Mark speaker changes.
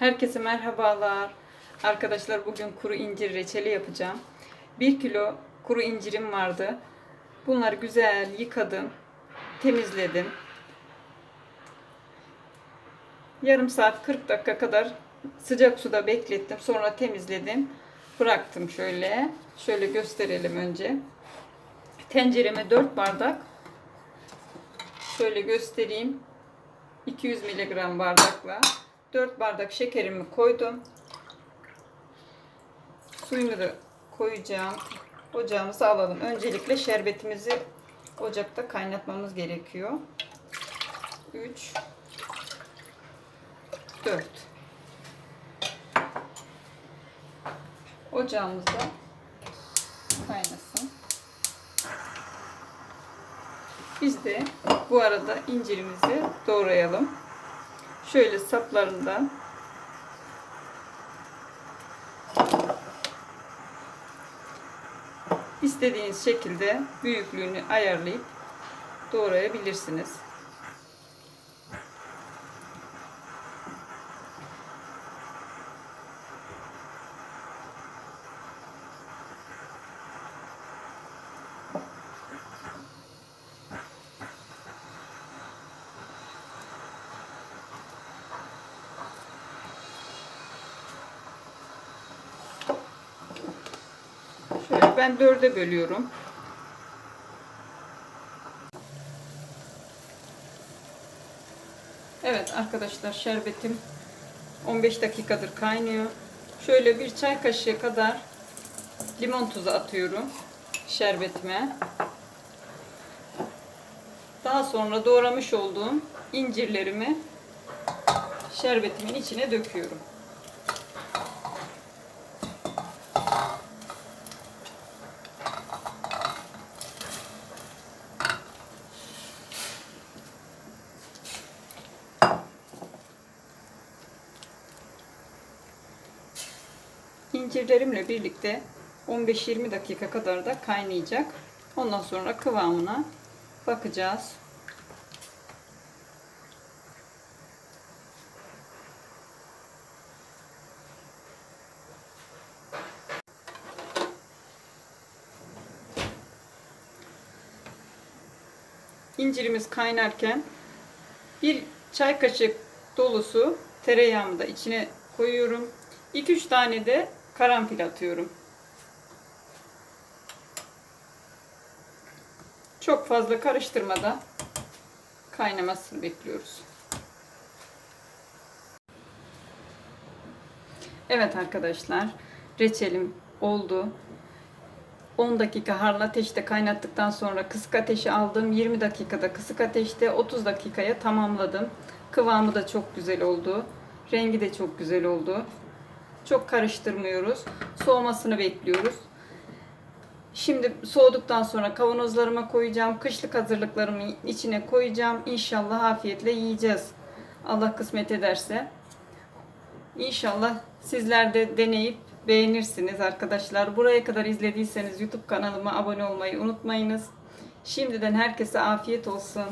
Speaker 1: Herkese merhabalar. Arkadaşlar bugün kuru incir reçeli yapacağım. 1 kilo kuru incirim vardı. Bunları güzel yıkadım, temizledim. Yarım saat 40 dakika kadar sıcak suda beklettim. Sonra temizledim. Bıraktım şöyle. Şöyle gösterelim önce. Tencereme 4 bardak. Şöyle göstereyim. 200 miligram bardakla 4 bardak şekerimi koydum. Suyunu da koyacağım. Ocağımızı alalım. Öncelikle şerbetimizi ocakta kaynatmamız gerekiyor. 3 4 Ocağımızda kaynasın. Biz de bu arada incirimizi doğrayalım. Şöyle saplarından istediğiniz şekilde büyüklüğünü ayarlayıp doğrayabilirsiniz. Şöyle ben dörde bölüyorum. Evet arkadaşlar şerbetim 15 dakikadır kaynıyor. Şöyle bir çay kaşığı kadar limon tuzu atıyorum şerbetime. Daha sonra doğramış olduğum incirlerimi şerbetimin içine döküyorum. İncirlerimle birlikte 15-20 dakika kadar da kaynayacak. Ondan sonra kıvamına bakacağız. İncirimiz kaynarken bir çay kaşık dolusu tereyağımı da içine koyuyorum. 2-3 tane de karanfil atıyorum. Çok fazla karıştırmadan kaynamasını bekliyoruz. Evet arkadaşlar, reçelim oldu. 10 dakika harlı ateşte kaynattıktan sonra kısık ateşe aldım. 20 dakikada kısık ateşte 30 dakikaya tamamladım. Kıvamı da çok güzel oldu. Rengi de çok güzel oldu. Çok karıştırmıyoruz. Soğumasını bekliyoruz. Şimdi soğuduktan sonra kavanozlarıma koyacağım. Kışlık hazırlıklarımı içine koyacağım. İnşallah afiyetle yiyeceğiz. Allah kısmet ederse. İnşallah sizler de deneyip beğenirsiniz arkadaşlar. Buraya kadar izlediyseniz YouTube kanalıma abone olmayı unutmayınız. Şimdiden herkese afiyet olsun.